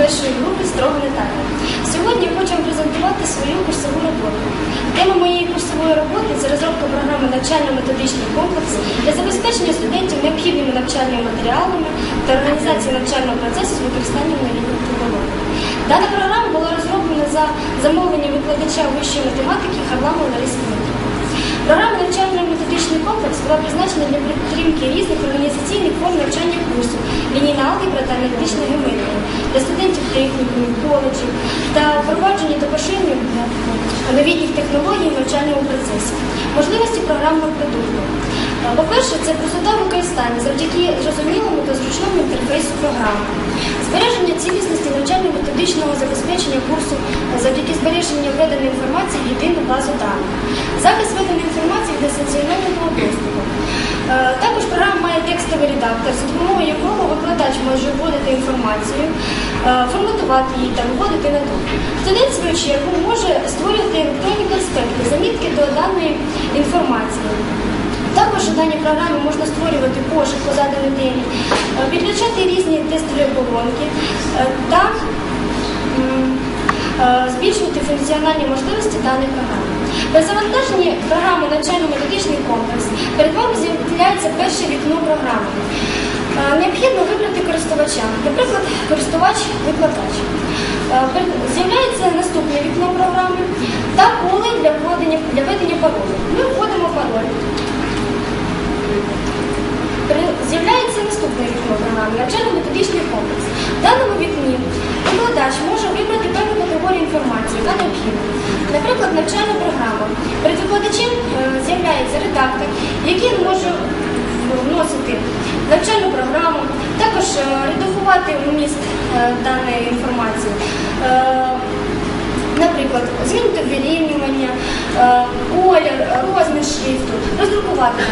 першої групи строго так. Сьогодні я хочу презентувати свою курсову роботу. Тема моєї курсової роботи це розробка програми навчально-методичний комплекс для забезпечення студентів необхідними навчальними матеріалами та організації навчального процесу з використанням новітніх технологій. Дана програма була розроблена за замовленням викладача вищої математики Харламова Лариси Дмитрівни. Програма навчально-методичний комплекс була призначена для підтримки різних організаційних форм навчання курсів, лінійна алгебра та аналітична геометрія для студентів технікумів, коледжів та впровадження та поширення новітніх технологій в навчальному процесі, можливості програмного продукту. По-перше, це простота використання завдяки зрозумілому та зручному інтерфейсу програми, цілісності навчально-методичного забезпечення курсу завдяки збереженню введеної інформації в єдину базу даних, захист введеної інформації для санкціонованого доступу. Е, Також програма має текстовий редактор, за допомогою якого викладач може вводити інформацію, е, форматувати її та виводити на друк. Студент, в свою чергу, може створювати електронні конспекти, замітки до даної інформації. Також у даній програмі можна створювати пошук по заданій темі, е, підключати різні тестові оболонки е, та е, збільшувати функціональні можливості даної програми. При завантаженні програми навчально-методичний комплекс перед вами з'являється перше вікно програми. Необхідно вибрати користувача, наприклад, користувач-викладач. З'являється наступне вікно програми та поле для введення паролю. Ми вводимо пароль. З'являється наступне вікно програми навчально-методичний комплекс. В даному вікні викладач може вибрати певну категорію інформації, яка необхідна. Наприклад, навчальна програма. Перед викладачем е, з'являється редактор, який може вносити навчальну програму, також е, редагувати вміст е, даної інформації. Наприклад, змінити вирівнювання, колір, розмір шрифту, роздрукувати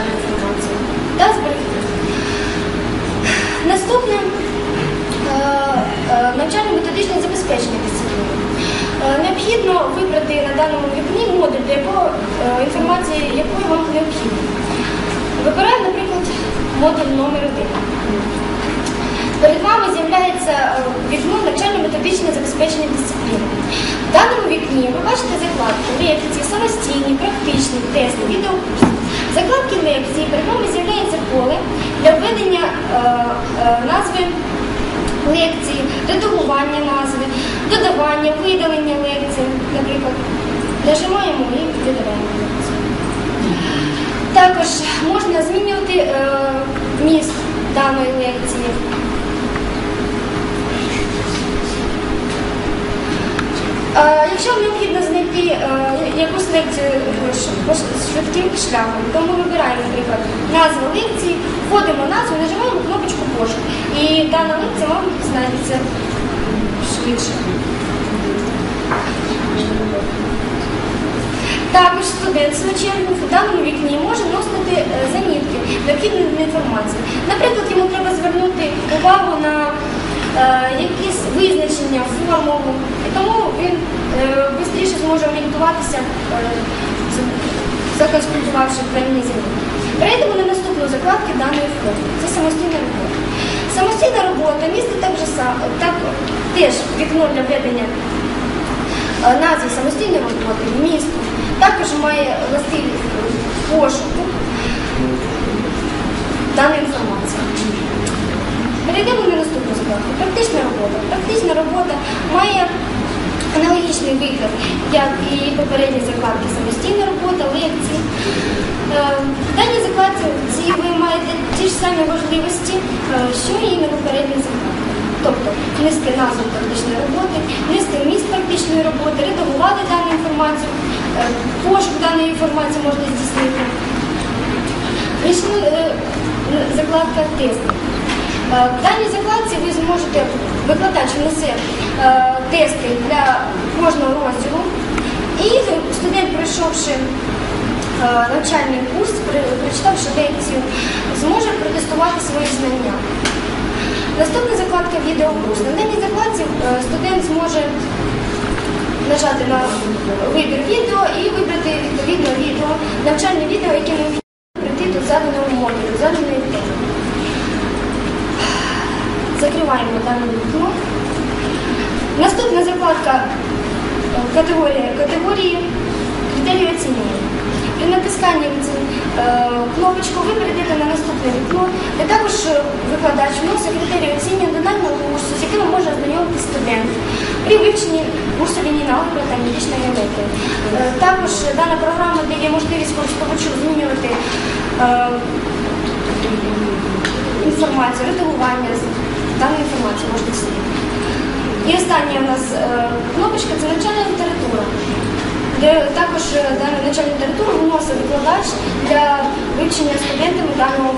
Необхідно вибрати на даному вікні модуль, для якого е, інформації якої вам необхідна. Вибираємо, наприклад, модуль номер 1 Перед вами з'являється е, вікно навчально-методичне забезпечення дисципліни. В даному вікні ви бачите закладки лекції, самостійні, практичні, тести, відеокурси. Закладки лекції перед вами з'являється поле для введення е, е, назви лекції, редагування назви, додавання, видалення лекції, наприклад. Нажимаємо і видаляємо. Також можна змінювати е, даної лекції. Е, Якщо необхідно знайти е, якусь лекцію е, швидким шляхом, то ми вибираємо, наприклад, назву лекції, вводимо назву, нажимаємо кнопочку пошук. І дана лекція вам знайдеться швидше. Також студент свою в даному вікні може вносити е, замітки необхідної інформації. Наприклад, йому треба звернути увагу на е, якісь визначення, формулу, і тому він швидше зможе орієнтуватися, е, законспектувавши певні замітки. Перейдемо на наступну закладку даної форми. Це самостійна робота. Самостійна робота містить так же так, теж вікно для ведення е, назви самостійної роботи, місту, також має властивість пошуку даної інформації. Перейдемо на наступну закладку. Практична робота. Практична робота має аналогічний вигляд, як і попередні закладки самостійна робота, лекції. Е, В даній закладці ви маєте ті ж самі важливості, е, що і на попередній закладці. Тобто внести назву практичної роботи, внести вміст практичної роботи, редагувати дану інформацію, пошук даної інформації можна здійснити. Вийшли е, закладка тести. Е, В даній закладці ви зможете, викладач внесе е, тести для кожного розділу, і студент, пройшовши е, навчальний курс, прочитавши лекцію, зможе протестувати свої знання. Наступна закладка відеокурс. На даній закладці е, студент зможе нажати на вибір відео і вибрати відповідно відео, навчальне відео, яке необхідно прийти до заданого модулю, заданої теми. Закриваємо дане вікно. вкладка е, категорія категорії, критерії оцінювання. При натисканні е, кнопочку ви перейдете на наступне вікно, також е, викладач вносить критерії оцінювання до курсу, з якими може ознайомитися студент при вивченні курсу лінійна алгебра та медична геометрія. Е, Також дана програма дає можливість користувачу змінювати е, інформацію, редагування даної інформації можна слід. І остання у нас кнопочка це навчальна література, також дану навчальну літературу виносить викладач для вивчення студентами даного